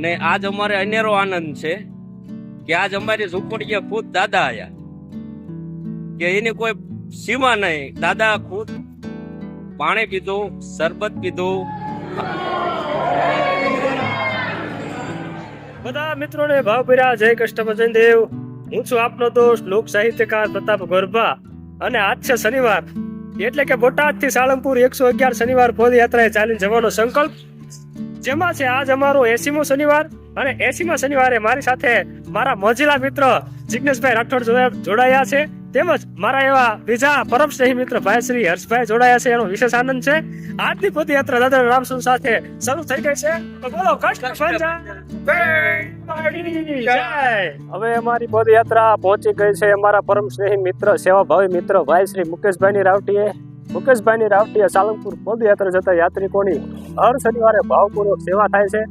અને આજ અમારે અનેરો આનંદ છે કે આજ અમારી ઝૂંપડીએ ખુદ દાદા આયા. કે એની કોઈ સીમા નહીં. દાદા ખુદ પાણી પીધું, શરબત પીધું. બધા મિત્રોને ભાવભર્યા જય કૃષ્ણ દેવ. હું છું આપનો દોસ્ત લોક સાહિત્યકાર પ્રતાપ ગોરભા. અને આજ છે શનિવાર. એટલે કે બોટાદથી સાળંગપુર એકસો અગિયાર શનિવાર પદયાત્રાએ ચાલીને જવાનો સંકલ્પ. જેમાં છે આજ અમારો એસીમો શનિવાર અને એસીમા શનિવારે મારી સાથે મારા મોજીલા મિત્ર જિગ્નેશભાઈ રાઠોડ જોડા- જોડાયા છે. તેમજ મારા એવા બીજા પરમ સ્નેહી મિત્ર ભાઈ શ્રી હર્ષભાઈ જોડાયા છે એનો વિશેષ આનંદ છે. આજની પદયાત્રા દાદા રામસુન સાથે શરૂ થઈ ગઈ છે. તો બોલો હવે અમારી પદયાત્રા પહોંચી ગઈ છે અમારા પરમ સ્નેહી મિત્ર સેવાભાવી મિત્ર ભાઈ શ્રી મુકેશભાઈની રાવટીએ. મુકેશભાઈની રાવટીએ સાલમપુર પદયાત્રા જતા યાત્રિકોની હર શનિવારે ભાવપૂર્વક સેવા થાય છે.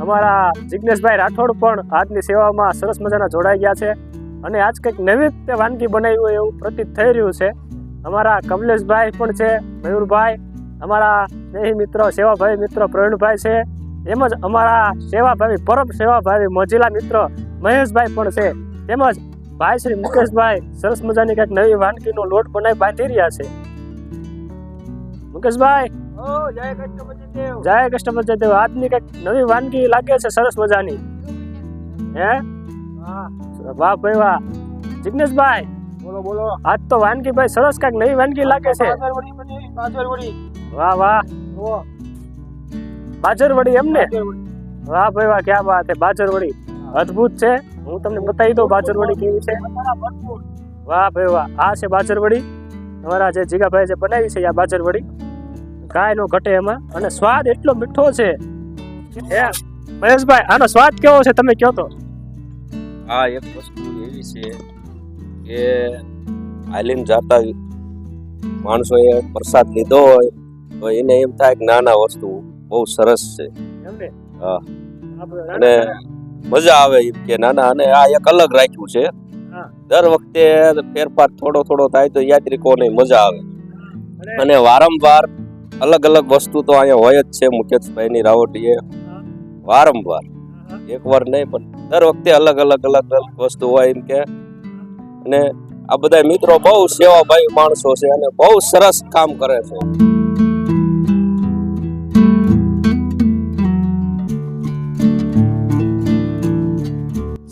અમારા જિગ્નેશભાઈ રાઠોડ પણ આજની સેવામાં સરસ મજાના જોડાઈ ગયા છે. અને આજ કંઈક નવી રીતે વાનગી બનાવી હોય એવું પ્રતીત થઈ રહ્યું છે. અમારા કમલેશભાઈ પણ છે, મયુરભાઈ, અમારા સ્નેહી મિત્ર, સેવાભાવી મિત્ર, પ્રવીણભાઈ છે. તેમજ અમારા સેવાભાવી, પરમ સેવાભાવી, મોજીલા મિત્ર, મહેશભાઈ પણ છે. તેમજ ભાઈ શ્રી મુકેશભાઈ સરસ મજાની કંઈક નવી વાનગીનો લોટ બનાવી બાંધી રહ્યા છે. મુકેશભાઈ જય કૃષ્ણ દેવ. આજની કંઈક નવી વાનગી લાગે છે સરસ મજાની. હે? વાહ ભાઈ વાહ. જિગ્નેશભાઈ. બોલો બોલો. આજ તો વાનગી ભાઈ સરસ કંઈક નવી વાનગી લાગે છે. વાહ વાહ. બાજરવડી એમ ને વાહ ભાઈ વાહ ક્યાં વાત બાજર બાજરવડી. અદ્ભુત છે. હું તમને બતાવી દઉં બાજરવડી કેવી છે. વાહ ભાઈ વાહ. આ છે બાજરવડી. તમારા જે જીગાભાઈ જે બનાવી છે આ બાજરવડી. કાંઈ નો ઘટે એમાં. અને સ્વાદ એટલો મીઠો છે. હે મહેશભાઈ આનો સ્વાદ કેવો છે તમે કહો તો? આ એક વસ્તુ એવી છે કે આલિમ જાતા માણસોએ પ્રસાદ લીધો હોય તો એને એમ થાય કે ના ના વસ્તુ બહુ સરસ છે. હા. અને મજા આવે એમ કે ના ના અને આ એક અલગ રાખ્યું છે. દર વખતે ફેરફાર થોડો થોડો થાય તો યાત્રિકોને મજા આવે. અને વારંવાર અલગ અલગ વસ્તુ તો અહીંયા હોય જ છે. મુકેશભાઈની રાવટીએ વારંવાર એકવાર નહીં, પણ દર વખતે અલગ અલગ અલગ અલગ વસ્તુ હોય એમ કે. અને આ બધા મિત્રો બહુ સેવાભાઈ માણસો છે અને બહુ સરસ કામ કરે છે.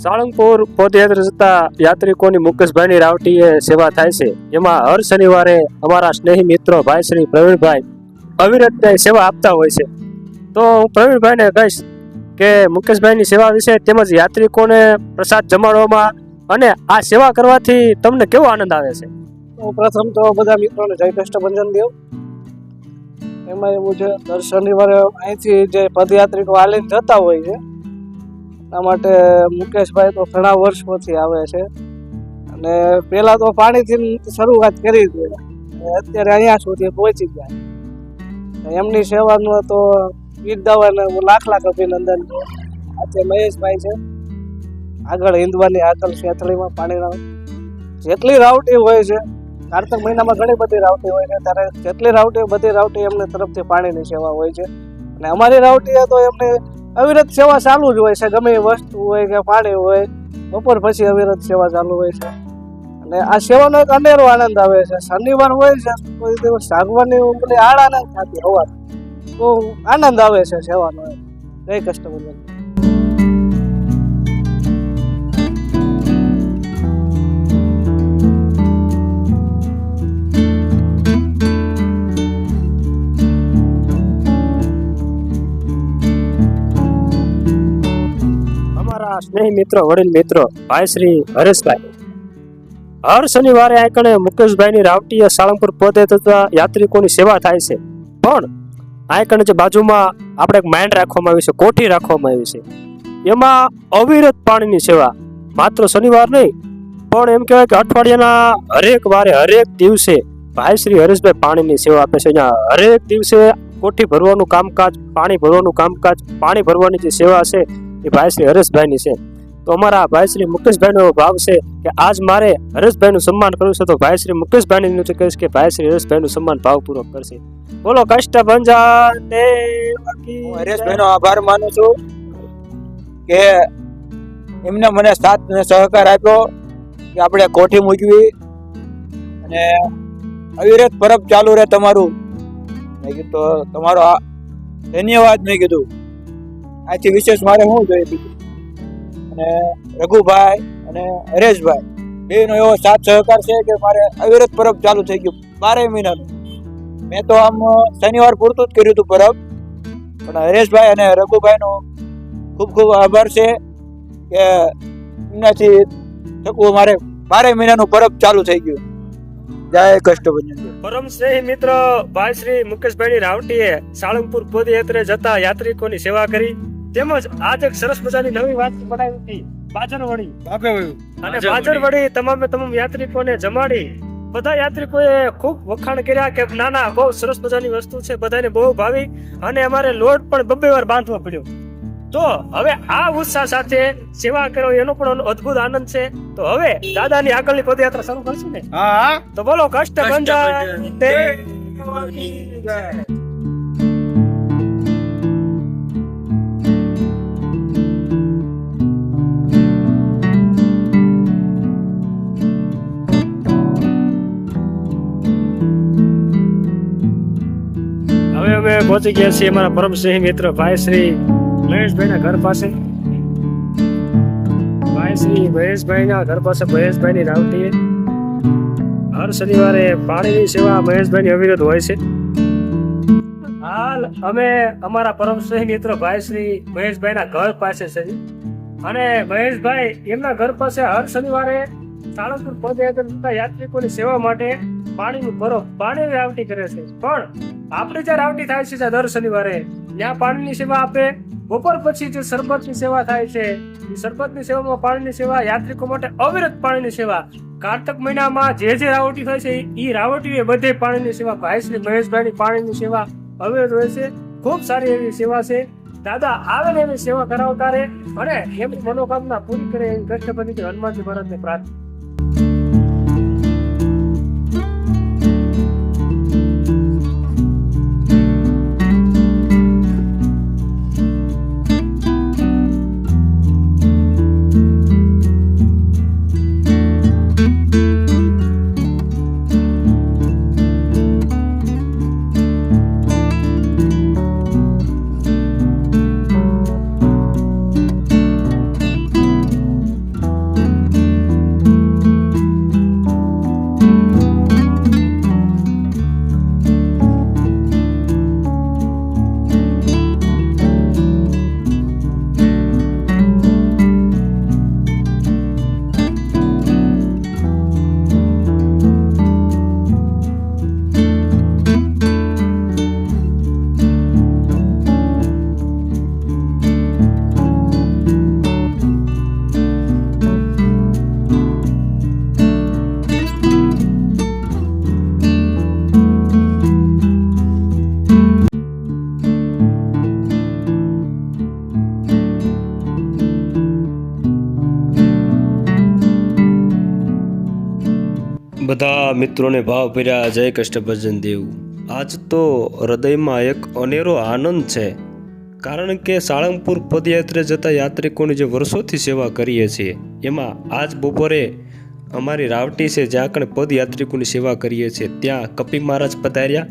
સાળંગપુર પદયાત્રા જતા યાત્રિકોની મુકેશભાઈની રાવટીએ સેવા થાય છે. એમાં હર શનિવારે અમારા સ્નેહી મિત્રો ભાઈ શ્રી પ્રવીણભાઈ અવિરત સેવા આપતા હોય છે. તો હું પ્રવીણભાઈને કહીશ કે મુકેશભાઈની સેવા વિશે તેમજ યાત્રિકોને પ્રસાદ જમાડવામાં અને આ સેવા કરવાથી તમને કેવો આનંદ આવે છે? હું પ્રથમ તો બધા મિત્રોને જય કષ્ટભંજન દેવ એમાં એવું છે, દર શનિવારે અહીંથી જે પદયાત્રિકો આલીને જતા હોય છે, એના માટે મુકેશભાઈ તો ઘણા વર્ષોથી આવે છે. અને પહેલાં તો પાણીથી શરૂઆત કરી હતી અત્યારે અહીંયા સુધી પહોંચી ગયા. એમની સેવાનું તો બિરદાવાને હું લાખ લાખ અભિનંદન છે આજે મહેશભાઈ છે. આગળ હિંદવાની આગળ શેથળીમાં પાણીના જેટલી રાવટી હોય છે, કારતક મહિનામાં ઘણી બધી રાવટી હોય છે. ત્યારે જેટલી રાવટી બધી રાવટી એમને તરફથી પાણીની સેવા હોય છે. અને અમારી રાવટીએ તો એમને અવિરત સેવા ચાલુ જ હોય છે. ગમે વસ્તુ હોય કે પાણી હોય, બપોર પછી અવિરત સેવા ચાલુ હોય છે. અને આ સેવાનો એક અનેરો આનંદ આવે છે. શનિવાર હોય છે, કોઈ દિવસ સાગવાની પેલી આડ આનંદ થતી હોવા તો આનંદ આવે છે સેવાનો જય કસ્ટમર સ્નેહી મિત્રો, વડીલ મિત્રો, ભાઈ શ્રી હરેશભાઈ હર શનિવારે આ કણે મુકેશભાઈની રાવટીએ સાળંગપુર પદે થતા યાત્રિકોની સેવા થાય છે. પણ આ કણે જે બાજુમાં આપણે એક માઇન્ડ રાખવામાં આવી છે, કોઠી રાખવામાં આવી છે. એમાં અવિરત પાણીની સેવા માત્ર શનિવાર નહીં, પણ એમ કહેવાય કે અઠવાડિયાના હરેક વારે, હરેક દિવસે ભાઈ શ્રી હરેશભાઈ પાણીની સેવા આપે છે. અહીંયા હરેક દિવસે કોઠી ભરવાનું કામકાજ, પાણી ભરવાનું કામકાજ, પાણી ભરવાની જે સેવા છે, એ ભાઈ શ્રી હરેશભાઈની છે. તો અમારા ભાઈ શ્રી મુકેશભાઈનો એવો ભાવ છે કે આજ મારે હરેશભાઈનું સન્માન કરવું છે તો ભાઈ શ્રી મુકેશભાઈની વિનંતી કરીશ કે ભાઈ શ્રી હરેશભાઈનું સન્માન ભાવપૂર્વક કરશે. બોલો કષ્ટ કી હરેશભાઈનો આભાર માનું છું કે એમને મને સાથ અને સહકાર આપ્યો કે આપણે કોઠી મૂકવી અને અવિરત પરબ ચાલુ રહે તમારું. મેં કીધું તમારો આ ધન્યવાદ મેં કીધું. આથી વિશેષ મારે શું જોઈએ બીજું? અને રઘુભાઈ અને હરેશભાઈ. બેનો એવો સાથ સહકાર છે કે મારે અવિરત પરબ ચાલુ થઈ ગયું બારે મહિનાનું. મેં તો આમ શનિવાર પૂરતું જ કર્યું હતું પરબ. પણ હરેશભાઈ અને રઘુભાઈનો ખૂબ ખૂબ આભાર છે કે એમનાથી થકવું મારે બારે મહિનાનું પરબ ચાલુ થઈ ગયું. જય કષ્ટભંજન પરમ સ્નેહી મિત્ર ભાઈ શ્રી મુકેશભાઈ રાવટીએ સાળંગપુર પદયાત્રે જતા યાત્રિકોની સેવા કરી. તેમજ આજ એક સરસ મજાની નવી વાત બનાવી હતી બાજરવડી. અને બાજરવડી. તમામે તમામ યાત્રિકોને જમાડી બધા યાત્રિકોએ ખૂબ વખાણ કર્યા કે ના ના બહુ સરસ મજાની વસ્તુ છે બધાને બહુ ભાવી અને અમારે લોટ પણ બબ્બે વાર બાંધવો પડ્યો. તો હવે આ ઉત્સાહ સાથે સેવા કરો એનો પણ અદ્ભુત આનંદ છે. તો હવે દાદાની આગળની પદયાત્રા શરૂ કરશું ને? તો બોલો કષ્ટ હવે પહોંચી ગયા છીએ અમારા પરમ સ્નેહી મિત્ર ભાઈ શ્રી મહેશભાઈના ઘર પાસે. ભાઈ શ્રી મહેશભાઈના ઘર પાસે મહેશભાઈની રાવટીએ હર શનિવારે પાણીની સેવા મહેશભાઈની અવિરત હોય છે. હાલ અમે અમારા પરમ સ્નેહી મિત્ર ભાઈ શ્રી મહેશભાઈના ઘર પાસે છે અને મહેશભાઈ એમના ઘર પાસે હર શનિવારે સાળંગપુર પદયાત્રા યાત્રિકોની સેવા માટે પાણીનું બરફ પાણીની રાવટી કરે છે. પણ આપણે જ્યાં રાવટી થાય છે દર શનિવારે, ત્યાં પાણીની સેવા આપે. બપોર પછી જે સરબતની સેવા થાય છે, એ સરબતની સેવામાં પાણીની સેવા, યાત્રિકો માટે અવિરત પાણીની સેવા. કાર્તક મહિનામાં જે જે રાવટી થાય છે એ રાવટીએ બધે પાણીની સેવા. ભાઈ શ્રી મહેશભાઈની પાણીની સેવા અવિરત હોય છે. ખૂબ સારી એવી સેવા છે. દાદા આવે ને એવી સેવા કરાવતા રહે અને એમની મનોકામના પૂરી કરે એવી કષ્ટપતિ હનુમાનજી મહારાજને પ્રાર્થના. બધા મિત્રોને ભાવ પીર્યા જય કષ્ટભજન દેવ. આજ તો હૃદયમાં એક અનેરો આનંદ છે. કારણ કે સાળંગપુર પદયાત્રે જતા યાત્રિકોની જે વર્ષોથી સેવા કરીએ છીએ, એમાં આજ બપોરે અમારી રાવટી છે જ્યાં કણે પદયાત્રિકોની સેવા કરીએ છીએ. ત્યાં કપિ મહારાજ પધાર્યા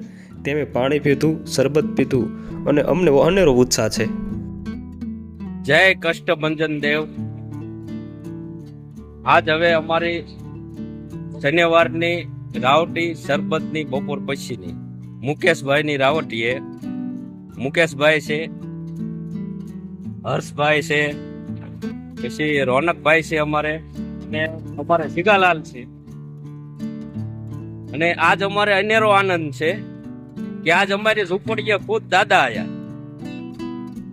તેમે પાણી પીધું, શરબત પીધું અને અમને અનેરો ઉત્સાહ છે. જય કષ્ટભંજન દેવ. આજ હવે અમારી શનિવારની રાવટી સરબતની બપોર પછીની મુકેશભાઈની રાવટીએ, મુકેશભાઈ છે, હર્ષભાઈ છે, પછી રોનકભાઈ છે અમારે, ને અમારે સિગાલાલ છે. અને આજ અમારે અનેરો આનંદ છે કે આજ અમારી ઝૂંપડીએ ખુદ દાદા આયા.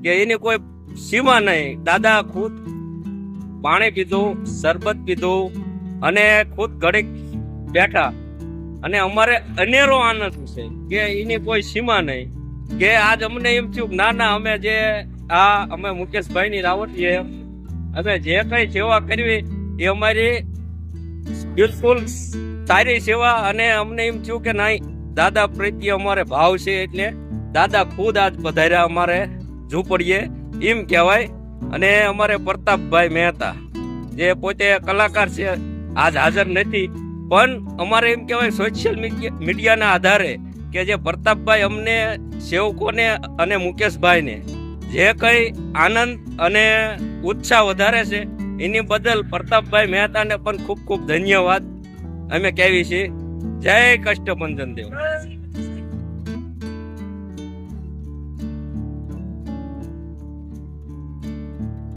કે એની કોઈ સીમા નહીં. દાદા ખુદ પાણી પીધું, શરબત પીધું અને ખુદ ઘડીક બેઠા. અને અમારે અનેરો આનંદ છે કે એની કોઈ સીમા નહીં. કે આજ અમને એમ થયું ના ના, અમે જે આ, અમે મુકેશભાઈની રાવટીએ અમે જે કઈ સેવા કરવી એ અમારી બિલકુલ સારી સેવા અને અમને એમ થયું કે નહીં, દાદા પ્રત્યે અમારે ભાવ છે એટલે દાદા ખુદ આજ પધાર્યા અમારે ઝૂંપડીએ, એમ કહેવાય. અને અમારે પ્રતાપભાઈ મહેતા, જે પોતે કલાકાર છે આજ હાજર નથી. પણ અમારે એમ કહેવાય સોશિયલ મીડિયાના આધારે કે જે પ્રતાપભાઈ અમને, સેવકોને અને મુકેશભાઈને જે કંઈ આનંદ અને ઉત્સાહ વધારે છે, એની બદલ પ્રતાપભાઈ મહેતાને પણ ખૂબ ખૂબ ધન્યવાદ. અમે કહેવી છીએ, જય કષ્ટભંજન દેવ.